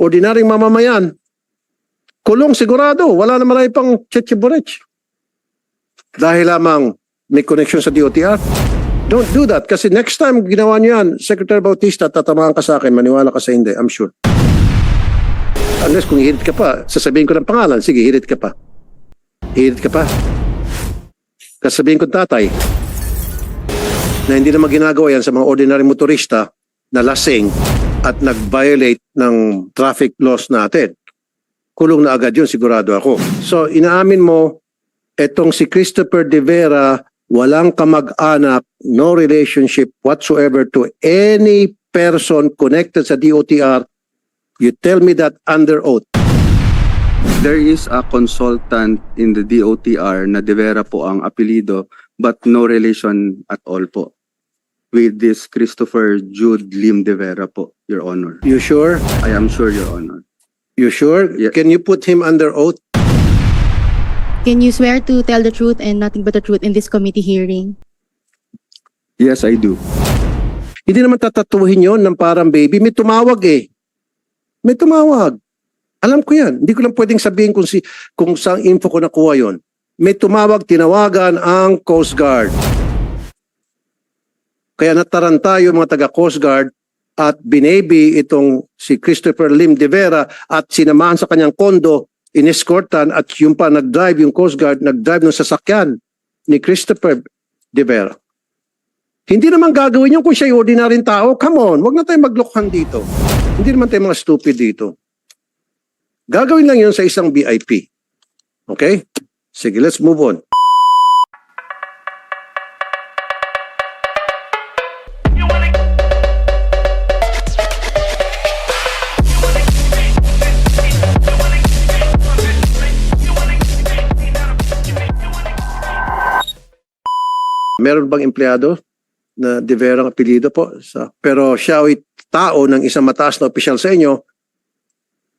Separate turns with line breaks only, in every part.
ordinaryong mamamayan. Kulong sigurado. Wala na marami pang chechiborech. Dahil lamang may connection sa DOTR. Don't do that. Kasi next time ginawa niyo yan, Secretary Bautista, tatamaan ka sa akin, maniwala ka sa hindi, I'm sure. Unless kung hirit ka pa, sasabihin ko ng pangalan, sige, hirit ka pa. Hirit ka pa. Kasabihin ko tatay, na hindi naman ginagawa yan sa mga ordinary motorista na lasing at nag-violate ng traffic laws natin. Kulong na agad yun, sigurado ako. So, inaamin mo, etong si Christopher De Vera, walang kamag-anak, no relationship whatsoever to any person connected sa DOTR. You tell me that under oath.
There is a consultant in the DOTR na De Vera po ang apelido but no relation at all po with this Christopher Jude Lim De Vera po, Your Honor.
You sure?
I am sure, Your Honor.
You sure?
Yeah.
Can you put him under oath?
Can you swear to tell the truth and nothing but the truth in this committee hearing?
Yes, I do.
Hindi naman tatatuhin yon ng parang baby. May tumawag eh. May tumawag. Alam ko yan. Hindi ko lang pwedeng sabihin kung, si, kung saan info ko nakuha yon. May tumawag, tinawagan ang Coast Guard. Kaya nataranta yung mga taga Coast Guard at binebi itong si Christopher Lim de Vera at sinamahan sa kanyang kondo, inescortan at yung pa nag-drive yung Coast Guard, nag-drive ng sasakyan ni Christopher de Vera. Hindi naman gagawin yun kung siya yung ordinaryong tao. Come on, wag na tayo maglokhan dito. Hindi naman tayo mga stupid dito. Gagawin lang yun sa isang VIP. Okay? Sige, let's move on. Meron bang empleyado na de Vera ang apelido po? Sa, pero siya ay tao ng isang mataas na opisyal sa inyo,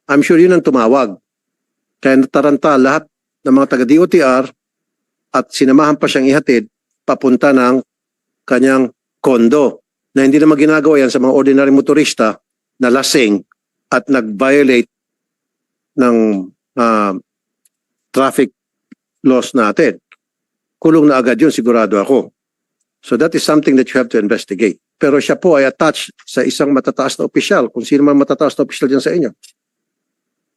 I'm sure yun ang tumawag. Kaya nataranta lahat ng mga taga-DOTR at sinamahan pa siyang ihatid papunta ng kanyang kondo na hindi naman ginagawa yan sa mga ordinary motorista na lasing at nag-violate ng ah, traffic laws natin. Kulong na agad yun, sigurado ako. So that is something that you have to investigate. Pero siya po ay attached sa isang matataas na opisyal, kung sino man matataas na opisyal dyan sa inyo.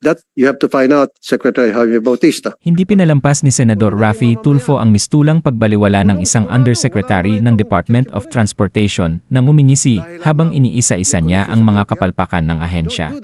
That you have to find out, Secretary Javier Bautista.
Hindi pinalampas ni Senador Raffy Tulfo ang mistulang pagbaliwala ng isang undersecretary ng Department of Transportation na ngumingisi habang iniisa-isa niya ang mga kapalpakan ng ahensya.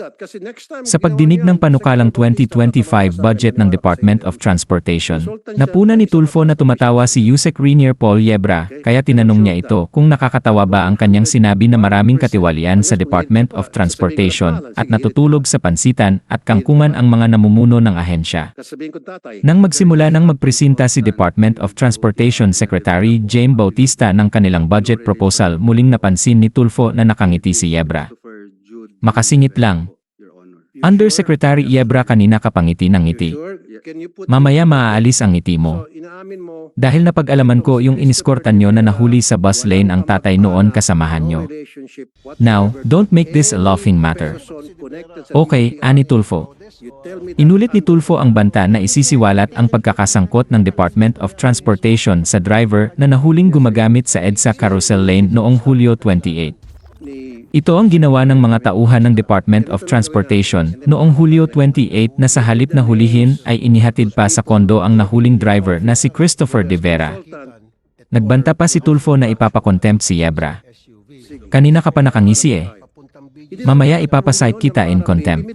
Sa pagdinig ng panukalang
kasi
2025 budget ng Department of Transportation, napuna ni Tulfo na tumatawa si Yusek Rainier Paul Yebra, kaya tinanong niya ito kung nakakatawa ba ang kanyang sinabi na maraming katiwalian sa Department of Transportation at natutulog sa pansitan at kangkungan ang mga namumuno ng ahensya. Nang magsimula nang magpresenta si Department of Transportation Secretary James Bautista ng kanilang budget proposal, muling napansin ni Tulfo na nakangiti si Yebra. Makasingit lang. Undersecretary? Yebra kanina kapangiti ng ngiti. Mamaya maaalis ang ngiti mo, Dahil napag-alaman ko yung iniskortan nyo na nahuli sa bus lane ang tatay noon kasamahan nyo. Now, don't make this a laughing matter. Okay, Ani Tulfo. Inulit ni Tulfo ang banta na isisiwalat ang pagkakasangkot ng Department of Transportation sa driver na nahuling gumagamit sa EDSA carousel lane noong Hulyo 28. Ito ang ginawa ng mga tauhan ng Department of Transportation noong Hulyo 28 na sa halip na hulihin ay inihatid pa sa kondo ang nahuling driver na si Christopher De Vera. Nagbanta pa si Tulfo na ipapakontempt si Yebra. Kanina ka pa nakangisi eh. Mamaya ipapasite kita in contempt.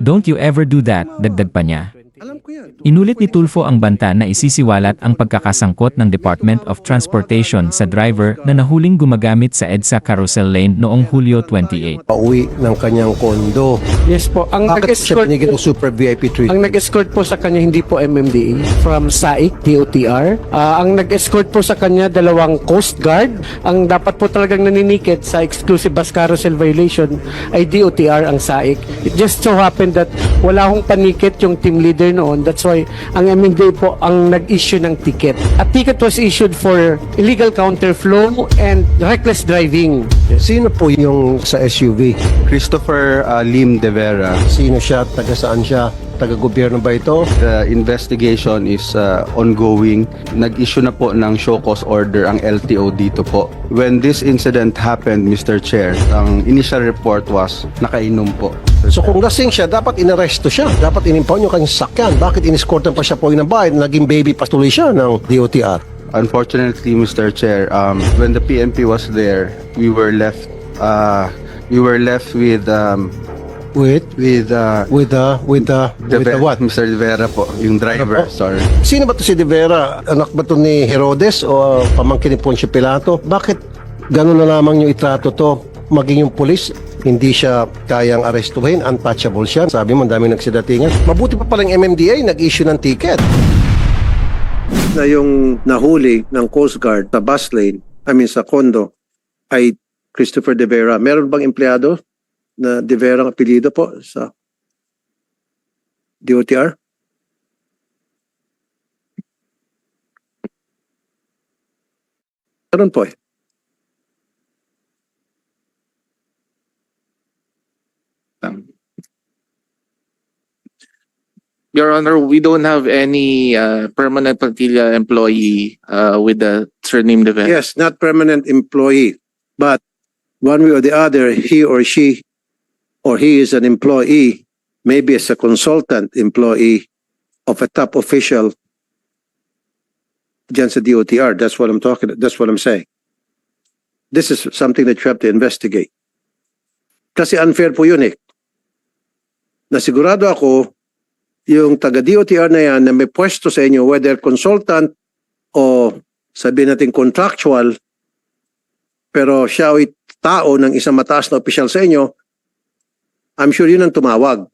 Don't you ever do that, dagdag pa niya.
Alam ko yan.
Inulit ni Tulfo ang banta na isisiwalat ang pagkakasangkot ng Department of Transportation sa driver na nahuling gumagamit sa EDSA carousel lane noong Hulyo 28.
Pauwi ng kanyang kondo.
Yes po. Ang
Bakit
nag-escort
binigyan
po,
super VIP
ang
treatment?
nag-escort po sa kanya hindi po MMDA from SAIC DOTR. Ah, ang nag-escort po sa kanya dalawang Coast Guard. Ang dapat po talagang naninikit sa exclusive bus carousel violation ay DOTR ang SAIC. It just so happened that wala hong panikit yung team leader order noon. That's why ang MMDA po ang nag-issue ng ticket. A ticket was issued for illegal counterflow and reckless driving.
Sino po yung sa SUV?
Christopher uh, Lim De Vera.
Sino siya? Taga saan siya? Taga gobyerno ba ito?
The investigation is uh, ongoing. Nag-issue na po ng show cause order ang LTO dito po. When this incident happened, Mr. Chair, ang initial report was nakainom po.
So kung lasing siya, dapat inaresto siya. Dapat inimpound yung kanyang sakyan. Bakit iniskortan pa siya po ng bahay? Naging baby pa tuloy siya ng DOTR.
Unfortunately, Mr. Chair, um, when the PNP was there, we were left uh, we were left with um,
With?
with uh,
With the, with the, with the what?
Mr. De Vera po, yung driver.
Ano?
Sorry.
Sino ba to si De Vera? Anak ba to ni Herodes o pamangkin ni Poncio Pilato? Bakit ganun na lamang yung itrato to? Maging yung pulis, hindi siya kayang arestuhin, untouchable siya. Sabi mo, ang dami nagsidatingan. Mabuti pa palang MMDA, nag-issue ng ticket. Na yung nahuli ng Coast Guard sa bus lane, I mean sa condo, ay Christopher De Vera. Meron bang empleyado na De Vera ang apelido po sa DOTR? Meron po eh.
Your Honor, we don't have any uh, permanent plantilla employee uh, with the surname Devera.
Yes, not permanent employee, but one way or the other, he or she, or he is an employee, maybe as a consultant employee of a top official dyan sa DOTR. That's what I'm talking, that's what I'm saying. This is something that you have to investigate. Kasi unfair po yun eh. Nasigurado ako, yung taga-DOTR na yan na may pwesto sa inyo, whether consultant o sabihin natin contractual, pero siya ay tao ng isang mataas na opisyal sa inyo, I'm sure yun ang tumawag.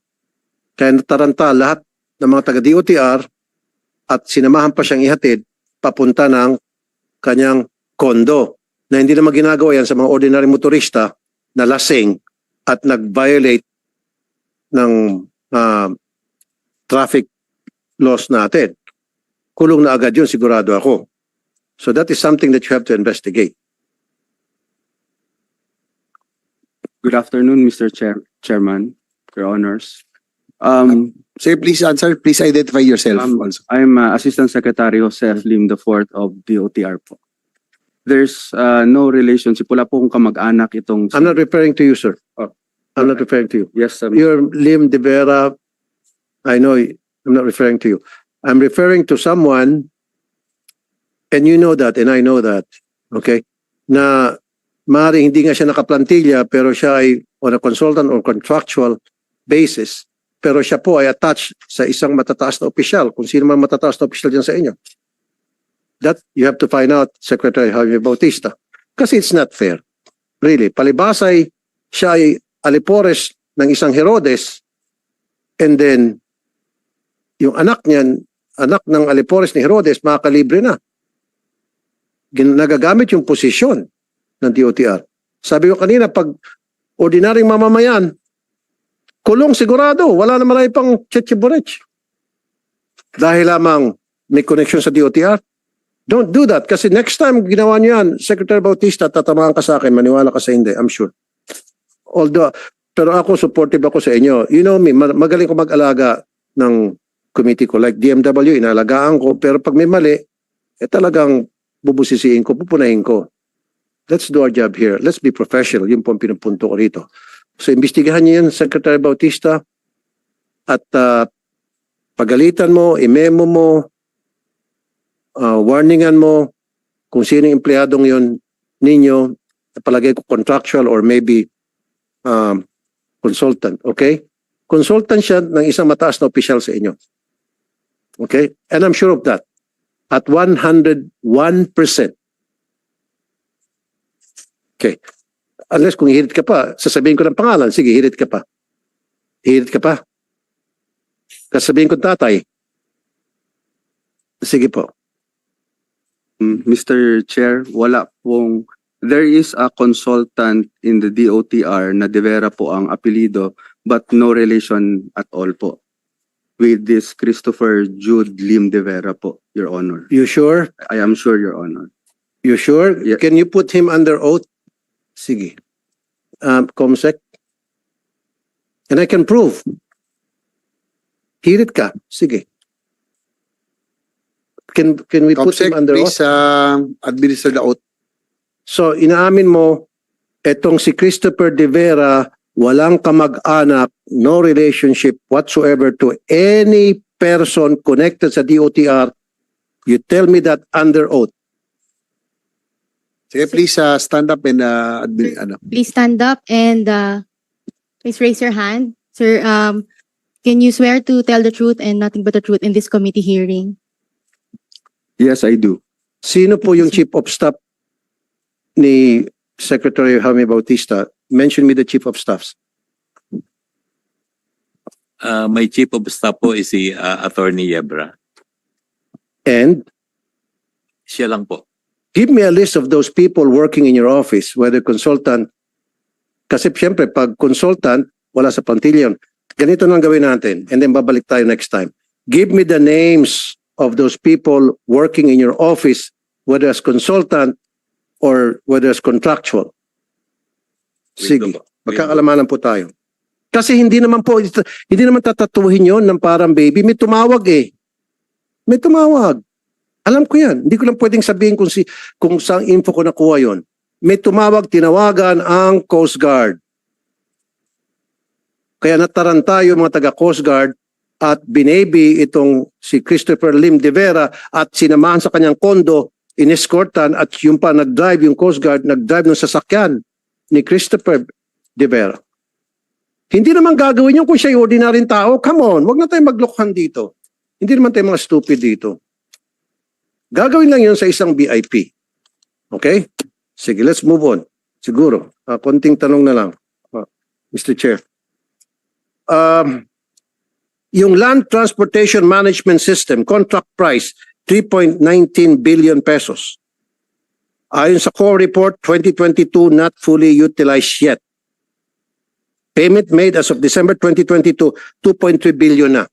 Kaya nataranta lahat ng mga taga-DOTR at sinamahan pa siyang ihatid papunta ng kanyang kondo na hindi naman ginagawa yan sa mga ordinary motorista na lasing at nag-violate ng ah, traffic laws natin. Kulong na agad yun, sigurado ako. So that is something that you have to investigate.
Good afternoon, Mr. Chair, Chairman, Your Honors. Um,
Sir, please answer. Please identify yourself
Um,
also.
I'm uh, Assistant Secretary Joseph Lim IV of DOTR po. There's uh, no relationship. Wala po kong kamag-anak itong...
I'm not referring to you, sir.
Oh.
I'm not referring to you.
Yes, um,
You're Lim De Vera. I know I'm not referring to you. I'm referring to someone, and you know that, and I know that, okay, na maaari hindi nga siya nakaplantilla, pero siya ay on a consultant or contractual basis, pero siya po ay attached sa isang matataas na opisyal, kung sino man matataas na opisyal dyan sa inyo. That you have to find out, Secretary Javier Bautista. Kasi it's not fair. Really. Palibasay, siya ay alipores ng isang Herodes and then yung anak niyan, anak ng alipores ni Herodes, makakalibre na. Nagagamit yung posisyon ng DOTR. Sabi ko kanina, pag ordinaryong mamamayan, kulong sigurado, wala na marami pang chechiborech. Dahil lamang may connection sa DOTR. Don't do that kasi next time ginawa niyo yan, Secretary Bautista, tatamaan ka sa akin, maniwala ka sa hindi, I'm sure. Although, pero ako supportive ako sa inyo. You know me, ma- magaling ko mag-alaga ng committee ko. Like DMW, inalagaan ko. Pero pag may mali, eh talagang bubusisiin ko, pupunahin ko. Let's do our job here. Let's be professional. Yun po ang pinupunto ko rito. So, imbestigahan niyo yan, Secretary Bautista. At ah, pagalitan mo, imemo mo, ah, warningan mo kung sino yung empleyadong yun ninyo, palagay ko contractual or maybe um, consultant, okay? Consultant siya ng isang mataas na opisyal sa inyo. Okay? And I'm sure of that. At 101%. Okay. Unless kung hirit ka pa, sasabihin ko ng pangalan, sige, hirit ka pa. Hirit ka pa. Kasabihin ko tatay. Sige po.
Mm, Mr. Chair, wala pong... There is a consultant in the DOTR na De Vera po ang apelido but no relation at all po with this Christopher Jude Lim de Vera po, Your Honor.
You sure?
I am sure, Your Honor.
You sure?
Yeah.
Can you put him under oath? Sige. Um, Comsec? And I can prove. Hirit ka. Sige. Can, can we put him under oath?
please, uh, administer the oath.
So, inaamin mo, etong si Christopher De Vera, walang kamag-anak, no relationship whatsoever to any person connected sa DOTR. You tell me that under oath.
Sige, please, uh, stand up and, uh, admi- ano.
Please stand up and uh, please raise your hand. Sir, um, can you swear to tell the truth and nothing but the truth in this committee hearing?
Yes, I do.
Sino po yung chief of staff ni Secretary Jaime Bautista? Mention me the chief of staffs.
Uh, my chief of staff po is si uh, Attorney Yebra.
And
Siya lang po.
give me a list of those people working in your office, whether consultant. Kasi siyempre, pag consultant, wala sa plantilla yun. Ganito nang gawin natin. And then babalik tayo next time. Give me the names of those people working in your office, whether as consultant or whether as contractual. Sige. Magkakalamanan po tayo. Kasi hindi naman po, hindi naman tatatuhin yon ng parang baby. May tumawag eh. May tumawag. Alam ko yan. Hindi ko lang pwedeng sabihin kung, si, kung saan info ko nakuha yon. May tumawag, tinawagan ang Coast Guard. Kaya nataranta yung mga taga Coast Guard at binebi itong si Christopher Lim de Vera at sinamahan sa kanyang kondo, inescortan at yung pa nag-drive yung Coast Guard, nag-drive ng sasakyan ni Christopher de Vera. Hindi naman gagawin yun kung siya yung ordinaryong tao. Come on, wag na tayo maglokhan dito. Hindi naman tayo mga stupid dito. Gagawin lang yun sa isang VIP. Okay? Sige, let's move on. Siguro. Ah, konting tanong na lang. Ah, Mr. Chair. Um, yung Land Transportation Management System, contract price, 3.19 billion pesos. Ayon sa core report, 2022 not fully utilized yet. Payment made as of December 2022, 2.3 billion na.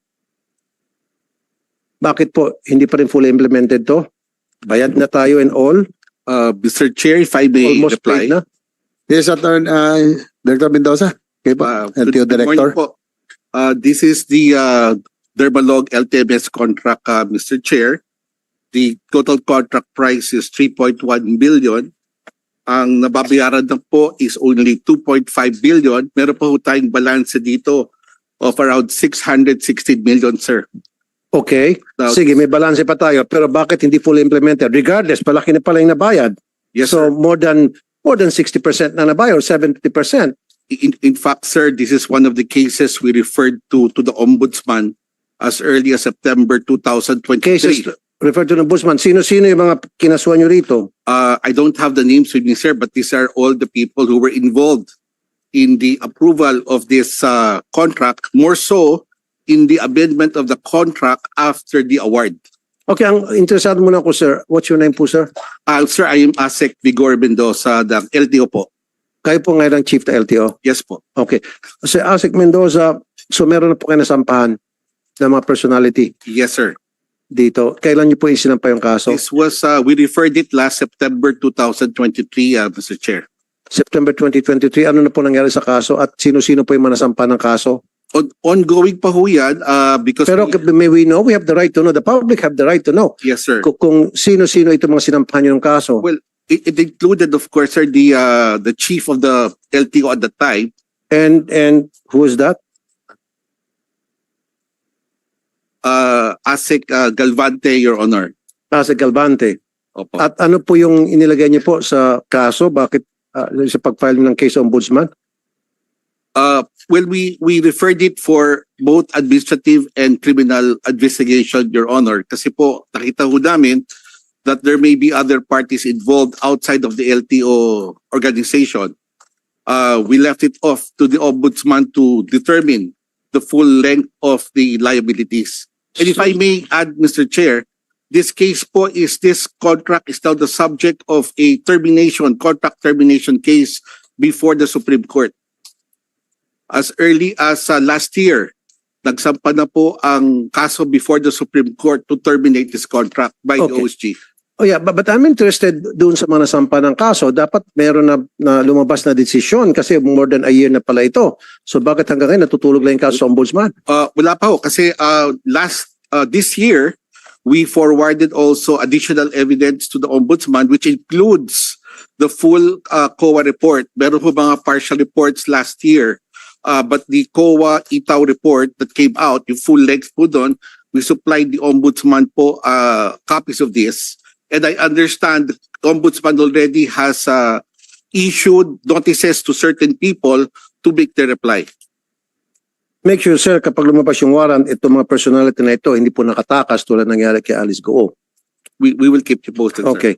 Bakit po hindi pa rin fully implemented to? Bayad na tayo and all?
Uh, Mr. Chair, if I may
Almost
reply.
na?
Yes, Attorney, uh, Director Mendoza. Okay
Uh,
po, LTO Director.
po. Uh, this is the uh, Dermalog LTMS contract, uh, Mr. Chair. The total contract price is 3.1 billion. Ang nababayaran na po is only 2.5 billion. Meron po tayong balance dito of around 616 million, sir.
Okay.
Now-
Sige, may balance pa tayo. Pero bakit hindi fully implemented? Regardless, palaki na pala yung nabayad.
Yes,
so
sir.
more than more than 60% na nabayad or 70%.
In, in fact, sir, this is one of the cases we referred to to the ombudsman as early as September 2023.
Cases referred to ng Busman. Sino-sino yung mga kinasuhan nyo rito?
Uh, I don't have the names with me, sir, but these are all the people who were involved in the approval of this uh, contract, more so in the amendment of the contract after the award.
Okay, ang interesado muna ako, sir. What's your name po, sir?
Uh, sir, I am Asek Vigor Mendoza, the LTO po.
Kayo po ngayon ang chief na LTO.
Yes po.
Okay. Sir Asik Mendoza, so meron na po kayo nasampahan ng mga personality
Yes, sir.
Dito. Kailan niyo po isinampa yung kaso?
This was, uh, we referred it last September 2023, uh, Mr. Chair.
September 2023. Ano na po nangyari sa kaso at sino-sino po yung mga nasampa ng kaso?
On- ongoing pa ho yan, uh, because,
Pero
we-
may we know, we have the right to know. The public have the right to know.
yes, sir.
Kung, kung sino-sino itong mga sinampahan niyo ng kaso.
Well, It, it included, of course, sir, the, uh, the chief of the LTO at the time,
And, and who is that?
Uh, Asek uh, Galvante, Your Honor.
Asik Galvante.
Opo.
At ano po yung inilagay niyo po sa kaso? Bakit ah, sa pag-file ng case ombudsman?
Uh, well, we, we referred it for both administrative and criminal investigation, Your Honor. Kasi po, nakita ho namin that there may be other parties involved outside of the LTO organization. Uh, we left it off to the ombudsman to determine the full length of the liabilities. And if I may add, Mr. Chair, this case po is this contract is now the subject of a termination, contract termination case before the Supreme Court. As early as uh, last year, nagsampa na po ang kaso before the Supreme Court to terminate this contract by the
Okay.
OSG.
Oh yeah, but, I'm interested doon sa mga nasampa ng kaso. Dapat meron na, na lumabas na desisyon kasi more than a year na pala ito. So bakit hanggang ngayon natutulog lang yung kaso sa ombudsman?
Uh, wala pa ho kasi uh, last uh, this year we forwarded also additional evidence to the ombudsman which includes the full uh, COA report. Meron ho mga partial reports last year. Uh, but the COA ITAW report that came out, yung full length po doon, we supplied the ombudsman po uh, copies of this. And I understand the ombudsman already has uh, issued notices to certain people to make their reply.
Make sure sir, kapag lumabas yung warrant, itong mga personality na ito hindi po nakatakas tulad nangyari kay Alice Goo.
We, we will keep you posted, sir.
Okay.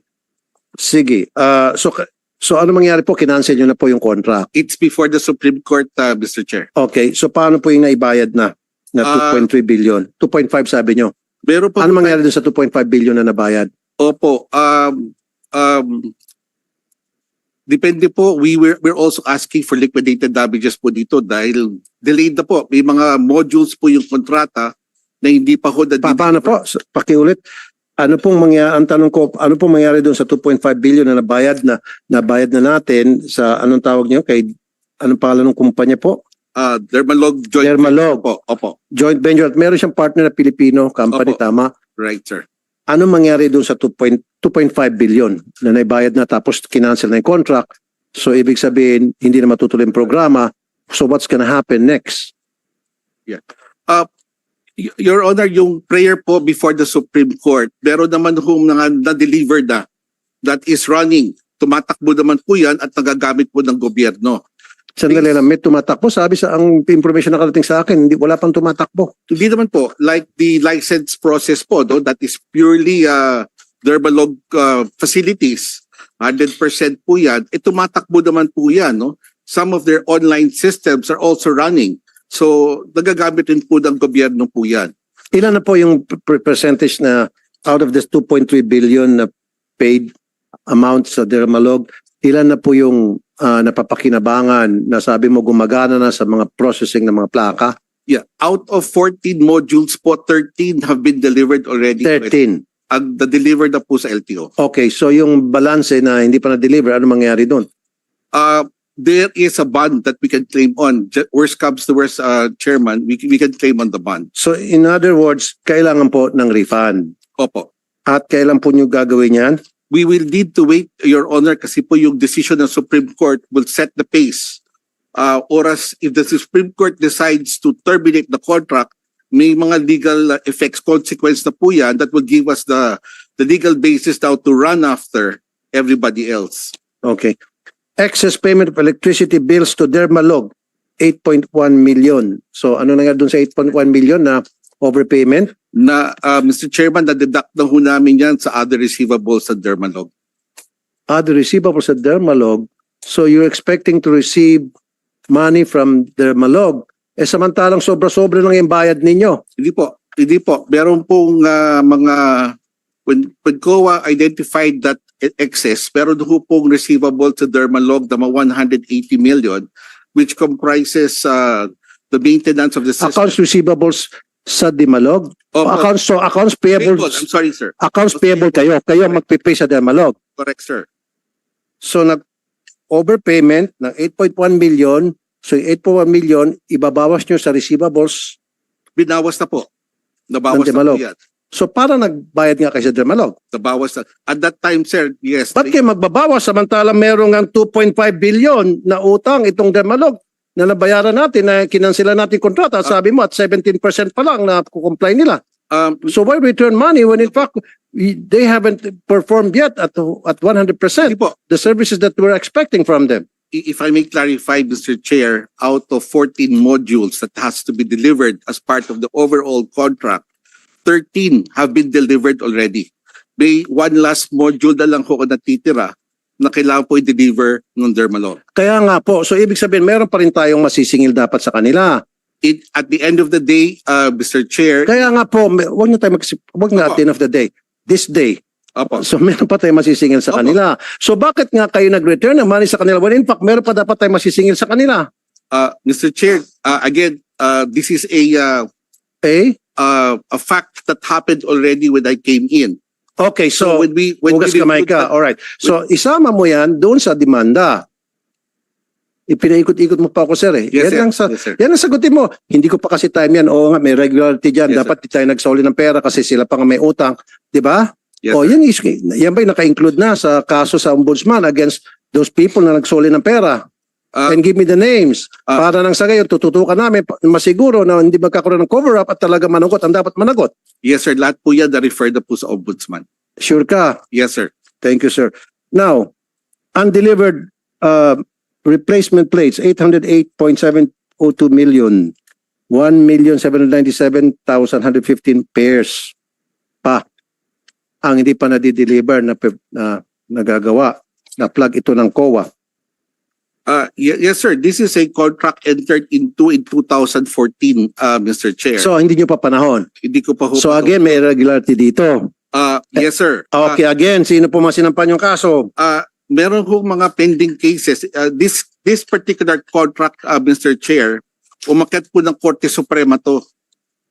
Sige. Uh, so, so ano mangyari po? Kinancel nyo na po yung contract.
It's before the Supreme Court, uh, Mr. Chair.
Okay. So paano po yung naibayad na? Na
Ah,
2.3 billion. 2.5 sabi nyo.
Meron po,
Ano mangyari dun sa 2.5 billion na nabayad?
Opo, um, um, depende po, we were, we're also asking for liquidated damages po dito dahil delayed na po. May mga modules po yung kontrata na hindi pa ho
Pa, paano po? Pakiulit. Ano pong mangyari, ang tanong ko, ano pong mangyari doon sa 2.5 billion na nabayad na nabayad na natin sa anong tawag niyo kay anong pangalan ng kumpanya po?
Uh, Dermalog Joint
Dermalog.
Venture po. Opo,
Joint venture at meron siyang partner na Pilipino company
Opo.
tama.
right sir.
Ano mangyari doon sa 2.2.5 billion na nabayad na tapos kinancel na yung contract? So ibig sabihin hindi na matutuloy yung programa. So what's gonna happen next?
Y- Your Honor, yung prayer po before the Supreme Court, meron naman hong na-deliver na that is running. Tumatakbo naman po yan at nagagamit po ng gobyerno.
Sandali lang, may tumatakbo. Sabi sa ang information nakarating sa akin, hindi wala pang tumatakbo.
Hindi naman po, like the license process po, no, that is purely uh, Dermalog uh, facilities. 100% po yan. E tumatakbo naman po yan. No? Some of their online systems are also running. So, nagagamit rin po ng gobyerno po yan.
Ilan na po yung percentage na out of this 2.3 billion na paid amount sa Dermalog, ilan na po yung ah, napapakinabangan na sabi mo gumagana na sa mga processing ng mga plaka?
Yeah. Out of 14 modules po, 13 have been delivered already.
13.
Ang na-deliver na po sa LTO.
Okay, so yung balance na hindi pa na-deliver, ano mangyari doon?
Uh, there is a bond that we can claim on. Worst comes to worst, uh, Chairman, we, we can claim on the bond.
So in other words, kailangan po ng refund.
Opo.
At kailan po nyo gagawin yan?
We will need to wait, Your Honor, kasi po yung decision ng Supreme Court will set the pace. Uh, oras, if the Supreme Court decides to terminate the contract, may mga legal uh, effects, consequence na po yan that will give us the, the legal basis now to run after everybody else.
Okay. Excess payment of electricity bills to Dermalog, 8.1 million. So ano na nga doon sa 8.1 million na overpayment?
Na, uh, Mr. Chairman, na-deduct na ho namin yan sa other receivables sa Dermalog.
Other receivables at Dermalog. So you're expecting to receive money from Dermalog. Eh samantalang sobra-sobra lang yung bayad ninyo.
Hindi po, hindi po. Meron pong ah, mga when when COA identified that excess, meron ho pong receivable to Dermalog na mga 180 million which comprises uh, the maintenance of the system.
Accounts receivables sa Dermalog.
Opo,
accounts, so accounts
payable.
payable,
I'm sorry, sir.
accounts payable kayo. Kayo ang magpipay sa Dermalog.
Correct, sir.
So nag overpayment ng 8.1 million. So yung 8.1 million ibabawas nyo sa receivables.
Binawas na po. Nabawas
Ng
na po
Dermalog.
yan.
So para nagbayad nga kayo sa Dermalog.
Nabawas na. At that time, sir, yes.
Ba't kayo magbabawas samantalang meron ng 2.5 billion na utang itong Dermalog na nabayaran natin na kinansila natin kontrata. Sabi mo at 17% pa lang na kukomply nila.
Um,
So why return money when in fact we- they haven't performed yet at at 100%
hindi po.
the services that we're expecting from them?
If I may clarify, Mr. Chair, out of 14 modules that has to be delivered as part of the overall contract, 13 have been delivered already. May one last module na lang ko natitira na kailangan po i-deliver ng Dermalog.
Kaya nga po, so ibig sabihin meron pa rin tayong masisingil dapat sa kanila.
It, at the end of the day, uh, Mr. Chair,
Kaya nga po, may- wag na tayo mag wag na at the end of the day. This day.
Apo.
So meron pa tayong masisingil sa
Opo.
kanila. So bakit nga kayo nag-return ng money sa kanila? Well, in fact, meron pa dapat tayong masisingil sa kanila.
uh, Mr. Chair, uh, again, uh, this is a uh,
A?
uh, a fact that happened already when I came in.
Okay,
So,
so,
when we when
hugas
we
kamay ka.
that-
Alright. So, isama mo yan doon sa demanda. Ipinaikot-ikot mo pa ako, sir. Eh.
Yes,
yan,
sir.
ang sa,
Yes, sir.
yan ang sagutin mo. Hindi ko pa kasi time yan. Oo nga, may regularity dyan.
Yes,
Dapat di tayo nagsoli ng pera kasi sila pa nga may utang. Di ba?
Yes,
o,
sir.
yan, is, yan ba'y naka-include na sa kaso sa ombudsman against those people na nagsoli ng pera?
Ah,
And give me the names.
ah.
para nang sa gayon, tututukan namin masiguro na hindi magkakaroon ng cover-up at talaga managot ang dapat managot.
Yes, sir. Lahat po yan na-refer na po sa ombudsman.
Sure ka?
Yes, sir.
Thank you, sir. Now, undelivered uh, replacement plates, 808.702 million. 1,797,115 pairs pa ang hindi pa nadideliver na, na nagagawa na plug ito ng COA.
Uh, ye- yes, sir. This is a contract entered into in 2014, uh, Mr. Chair.
So, hindi nyo pa panahon.
Hindi ko pa ho-
So, again, may irregularity dito.
Uh, yes, sir. Uh,
Okay, again, sino po masinampan yung kaso?
uh, meron hong mga pending cases. Uh, this this particular contract, uh, Mr. Chair, umakyat po ng Korte Suprema to.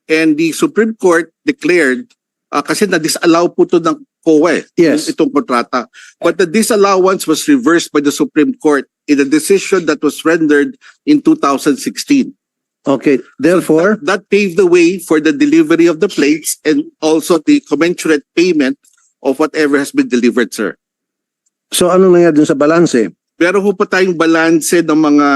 And the Supreme Court declared, uh, kasi na-disallow po to ng COA,
Yes.
itong kontrata. But the disallowance was reversed by the Supreme Court in a decision that was rendered in 2016.
Okay, therefore,
That paved the way for the delivery of the plates and also the commensurate payment of whatever has been delivered, sir.
so anong nangyari dun sa balanse?
Pero ho pa tayong balanse ng mga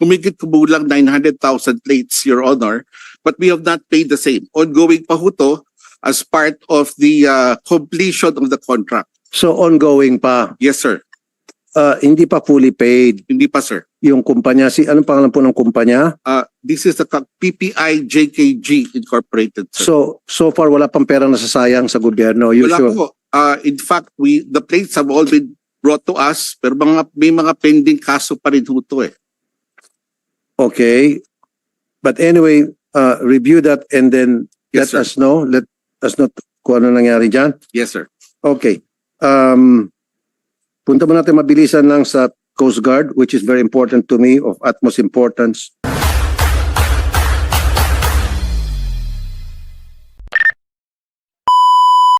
kumigit kumulang 900,000 plates, Your Honor. But we have not paid the same. Ongoing pa ho to as part of the uh, completion of the contract.
So ongoing pa.
Yes, sir.
Uh, hindi pa fully paid
Hindi pa, sir.
yung kumpanya. Si, anong pangalan po ng kumpanya?
Uh, this is the co- PPI JKG Incorporated, sir.
So, so far wala pang pera nasasayang sa gobyerno.
Wala
Usual.
po. Uh, in fact, we the plates have all been brought to us, pero mga, may mga pending kaso pa rin ho to eh.
Okay. But anyway, uh, review that and then
Yes,
let
sir.
us know. Let us know kung ano nangyari dyan.
Yes, sir.
Okay. Um, punta mo natin mabilisan lang sa Coast Guard, which is very important to me, of utmost importance.